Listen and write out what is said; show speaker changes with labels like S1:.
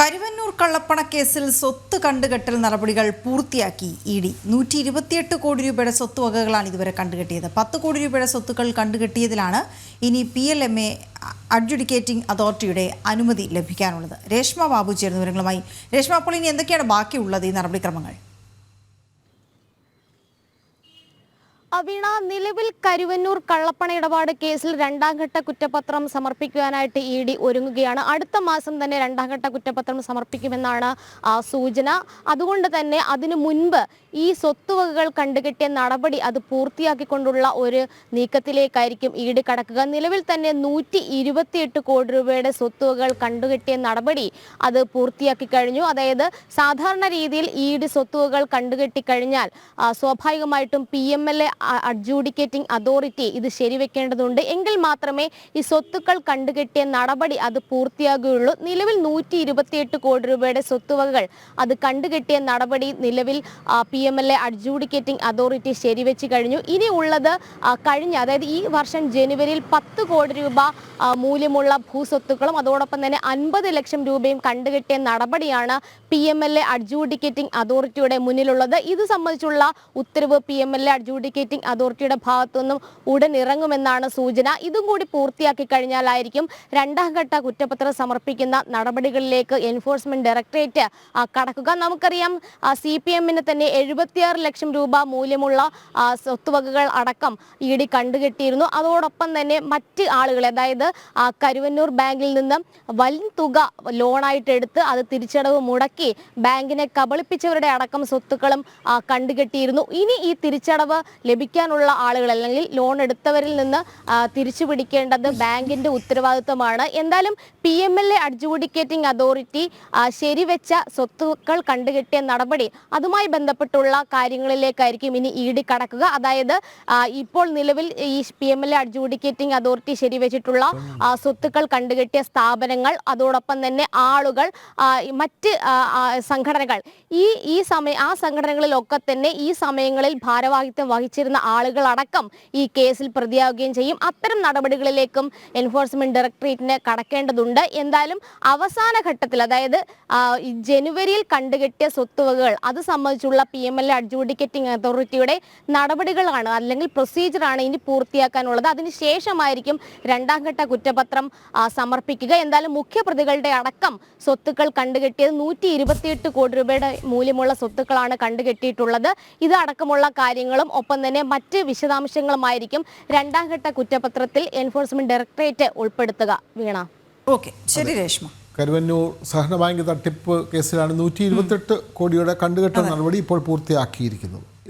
S1: കരുവന്നൂർ കള്ളപ്പണക്കേസിൽ സ്വത്ത് കണ്ടുകെട്ടൽ നടപടികൾ പൂർത്തിയാക്കി. ഇ ഡി നൂറ്റി ഇരുപത്തിയെട്ട് കോടി രൂപയുടെ സ്വത്തുവകകളാണ് ഇതുവരെ കണ്ടുകെട്ടിയത്. പത്ത് കോടി രൂപയുടെ സ്വത്തുക്കൾ കണ്ടുകെട്ടിയതിലാണ് ഇനി P L M A adjudicating അതോറിറ്റിയുടെ അനുമതി ലഭിക്കാനുള്ളത്. രേഷ്മ ബാബു ചേർന്ന വിവരങ്ങളുമായി. രേഷ്മ അപ്പോൾ ഇനി എന്തൊക്കെയാണ് ബാക്കിയുള്ളത് ഈ നടപടിക്രമങ്ങൾ?
S2: അവീണ നിലവിൽ കരുവന്നൂർ കള്ളപ്പണ ഇടപാട് കേസിൽ രണ്ടാം ഘട്ട കുറ്റപത്രം സമർപ്പിക്കുവാനായിട്ട് ഇ ഡി ഒരുങ്ങുകയാണ്. അടുത്ത മാസം തന്നെ രണ്ടാം ഘട്ട കുറ്റപത്രം സമർപ്പിക്കുമെന്നാണ് സൂചന. അതുകൊണ്ട് തന്നെ അതിനു മുൻപ് ഈ സ്വത്തുവകകൾ കണ്ടുകെട്ടിയ നടപടി അത് പൂർത്തിയാക്കിക്കൊണ്ടുള്ള ഒരു നീക്കത്തിലേക്കായിരിക്കും ഇ ഡി കടക്കുക. നിലവിൽ തന്നെ നൂറ്റി ഇരുപത്തിയെട്ട് കോടി രൂപയുടെ സ്വത്തുവകകൾ കണ്ടുകെട്ടിയ നടപടി അത് പൂർത്തിയാക്കി കഴിഞ്ഞു. അതായത് സാധാരണ രീതിയിൽ ഇ ഡി സ്വത്തുവകകൾ കണ്ടുകെട്ടി കഴിഞ്ഞാൽ ആ, സ്വാഭാവികമായിട്ടും P M L A adjudicating authority ഇത് ശരിവെക്കേണ്ടതുണ്ട്. എങ്കിൽ മാത്രമേ ഈ സ്വത്തുക്കൾ കണ്ടുകെട്ടിയ നടപടി അത് പൂർത്തിയാകുകയുള്ളൂ. നിലവിൽ നൂറ്റി ഇരുപത്തിയെട്ട് കോടി രൂപയുടെ സ്വത്തുവകകൾ അത് കണ്ടുകെട്ടിയ നടപടി നിലവിൽ P M L A adjudicating authority ശരിവെച്ച് കഴിഞ്ഞു. ഇനി ഉള്ളത് കഴിഞ്ഞ അതായത് ഈ വർഷം ജനുവരിയിൽ പത്ത് കോടി രൂപ മൂല്യമുള്ള ഭൂസ്വത്തുക്കളും അതോടൊപ്പം തന്നെ അൻപത് ലക്ഷം രൂപയും കണ്ടുകെട്ടിയ നടപടിയാണ് P M L A adjudicating അതോറിറ്റിയുടെ മുന്നിലുള്ളത്. ഇത് സംബന്ധിച്ചുള്ള ഉത്തരവ് P M L A adjudicating അതോറിറ്റിയുടെ ഭാഗത്തുനിന്നും ഉടൻ ഇറങ്ങുമെന്നാണ് സൂചന. ഇതും കൂടി പൂർത്തിയാക്കി കഴിഞ്ഞാലായിരിക്കും രണ്ടാം ഘട്ട കുറ്റപത്രം സമർപ്പിക്കുന്ന നടപടികളിലേക്ക് എൻഫോഴ്സ്മെന്റ് ഡയറക്ടറേറ്റ് കടക്കുക. നമുക്കറിയാം സി പി എമ്മിന് തന്നെ എഴുപത്തിയാറ് ലക്ഷം രൂപ മൂല്യമുള്ള സ്വത്തുവകകൾ അടക്കം ഇ ഡി കണ്ടുകെട്ടിയിരുന്നു. അതോടൊപ്പം തന്നെ മറ്റ് ആളുകളെ അതായത് കരുവന്നൂർ ബാങ്കിൽ നിന്ന് വൻ തുക ലോണായിട്ട് എടുത്ത് അത് തിരിച്ചടവ് മുടക്കി ബാങ്കിനെ കബളിപ്പിച്ചവരുടെ അടക്കം സ്വത്തുക്കളും കണ്ടുകെട്ടിയിരുന്നു. ഇനി ഈ തിരിച്ചടവ് ലഭിക്കാനുള്ള ആളുകൾ അല്ലെങ്കിൽ ലോൺ എടുത്തവരിൽ നിന്ന് തിരിച്ചു പിടിക്കേണ്ടത് ബാങ്കിന്റെ ഉത്തരവാദിത്വമാണ്. എന്തായാലും P M L A adjudicating authority ശരിവെച്ച സ്വത്തുക്കൾ കണ്ടുകെട്ടിയ നടപടി അതുമായി ബന്ധപ്പെട്ടുള്ള കാര്യങ്ങളിലേക്കായിരിക്കും ഇനി ഇ ഡി കടക്കുക. അതായത് ഇപ്പോൾ നിലവിൽ ഈ P M L A adjudicating authority ശരിവെച്ചിട്ടുള്ള സ്വത്തുക്കൾ കണ്ടുകെട്ടിയ സ്ഥാപനങ്ങൾ അതോടൊപ്പം തന്നെ ആളുകൾ മറ്റ് സംഘടനകൾ. ഈ ഈ സമയ ആ സംഘടനകളിലൊക്കെ തന്നെ ഈ സമയങ്ങളിൽ ഭാരവാഹിത്വം വഹിച്ചിരുന്ന ആളുകളടക്കം ഈ കേസിൽ പ്രതിയാവുകയും ചെയ്യും. അത്തരം നടപടികളിലേക്കും എൻഫോഴ്സ്മെന്റ് ഡയറക്ടറേറ്റിന് കടക്കേണ്ടതുണ്ട്. എന്തായാലും അവസാന ഘട്ടത്തിൽ അതായത് ജനുവരിയിൽ കണ്ടുകെട്ടിയ സ്വത്തുവകകൾ അത് സംബന്ധിച്ചുള്ള പി എം എൽ അഡ്ജൂഡിക്കേറ്റിംഗ് അതോറിറ്റിയുടെ നടപടികളാണ് അല്ലെങ്കിൽ പ്രൊസീജിയറാണ് ഇനി പൂർത്തിയാക്കാനുള്ളത്. അതിനുശേഷമായിരിക്കും രണ്ടാം ഘട്ട കുറ്റപത്രം സമർപ്പിക്കുക. എന്തായാലും മുഖ്യപ്രതികളുടെ അടക്കം സ്വത്തുക്കൾ കണ്ടുകെട്ടിയത് നൂറ്റി ഇരുപത്തിയെട്ട് കോടി രൂപയുടെ മൂല്യമുള്ള സ്വത്തുക്കളാണ് കണ്ടുകെട്ടിയിട്ടുള്ളത്. ഇത് അടക്കമുള്ള കാര്യങ്ങളും ഒപ്പം തന്നെ മറ്റ് വിശദാംശങ്ങളുമായിരിക്കും രണ്ടാം ഘട്ട കുറ്റപത്രത്തിൽ എൻഫോഴ്സ്മെന്റ് ഡയറക്ടറേറ്റ് ഉൾപ്പെടുത്തുക. വീണ.
S1: ഓക്കെ. ശരി രേഷ്മ.
S3: കരുവന്നൂർ സഹകരണ ബാങ്ക് തട്ടിപ്പ് കേസിലാണ് നൂറ്റി ഇരുപത്തെട്ട് കോടിയുടെ കണ്ടുകെട്ട നടപടി ഇപ്പോൾ പൂർത്തിയാക്കിയിരിക്കുന്നത്.